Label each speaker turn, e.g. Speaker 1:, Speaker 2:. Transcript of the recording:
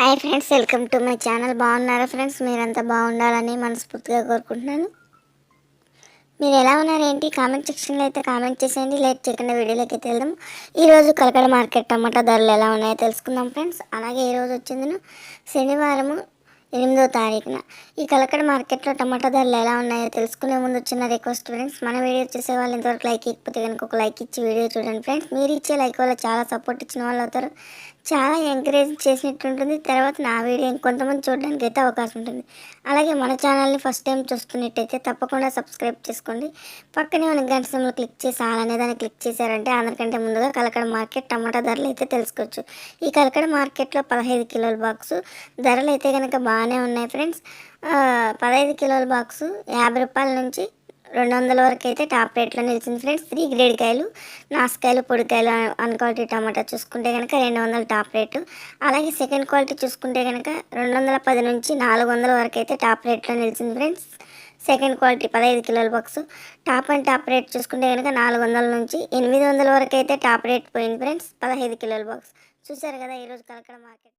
Speaker 1: Hi friends welcome to my channel. బాగున్నారా friends? మీరంతా బాగుండాలని మనస్ఫూర్తిగా కోరుకుంటున్నాను. మీరు ఎలా ఉన్నారు ఏంటి కామెంట్ సెక్షన్లో అయితే కామెంట్ చేసేయండి. లేట్ చేయకుండా వీడియోలోకి అయితే వెళ్దాం. ఈరోజు కలకడ మార్కెట్ టమాటా ధరలు ఎలా ఉన్నాయో తెలుసుకుందాం ఫ్రెండ్స్. అలాగే ఈరోజు వచ్చింది శనివారము ఎనిమిదో తారీఖున. ఈ కలకడ మార్కెట్లో టమాటా ధరలు ఎలా ఉన్నాయో తెలుసుకునే ముందు వచ్చిన రిక్వెస్ట్ ఫ్రెండ్స్ మన వీడియో చూసే వాళ్ళు ఇంతవరకు లైక్ ఇకపోతే కనుక ఒక లైక్ ఇచ్చి వీడియో చూడండి ఫ్రెండ్స్. మీరు ఇచ్చే లైక్ వల్ల చాలా సపోర్ట్ ఇచ్చిన వాళ్ళు అవుతారు. చాలా ఎంకరేజ్ చేసినట్టు ఉంటుంది. తర్వాత నా వీడియో ఇంకొంతమంది చూడడానికి అయితే అవకాశం ఉంటుంది. అలాగే మన ఛానల్ని ఫస్ట్ టైం చూస్తున్నట్టయితే తప్పకుండా సబ్స్క్రైబ్ చేసుకోండి. పక్కనే మన గంట సింబల్ క్లిక్ చేసి అలానే దాన్ని క్లిక్ చేశారంటే అందరికంటే ముందుగా కలకడ మార్కెట్ టమాటా ధరలు అయితే తెలుసుకోవచ్చు. ఈ కలకడ మార్కెట్లో పదహైదు కిలోల బాక్సు. ధరలు అయితే కనుక బాగానే ఉన్నాయి ఫ్రెండ్స్. పదహైదు కిలోల బాక్స్ యాభై రూపాయల నుంచి రెండు వందల వరకు అయితే టాప్ రేట్లో నిలిచింది ఫ్రెండ్స్. త్రీ గ్రేడ్ కాయలు నాసుకాయలు పొడికాయలు అన్ క్వాలిటీ టమాటా చూసుకుంటే కనుక రెండు వందల టాప్ రేటు. అలాగే సెకండ్ క్వాలిటీ చూసుకుంటే కనుక రెండు వందల పది నుంచి నాలుగు వందల వరకు అయితే టాప్ రేట్లో నిలిచింది ఫ్రెండ్స్. సెకండ్ క్వాలిటీ పదహైదు కిలోల box. Top and top rate చూసుకుంటే కనుక నాలుగు వందల నుంచి ఎనిమిది వందల వరకు అయితే టాప్ రేట్ పోయింది ఫ్రెండ్స్. పదహైదు కిలోల బాక్స్. చూసారు కదా ఈరోజు కలకడ మార్కెట్.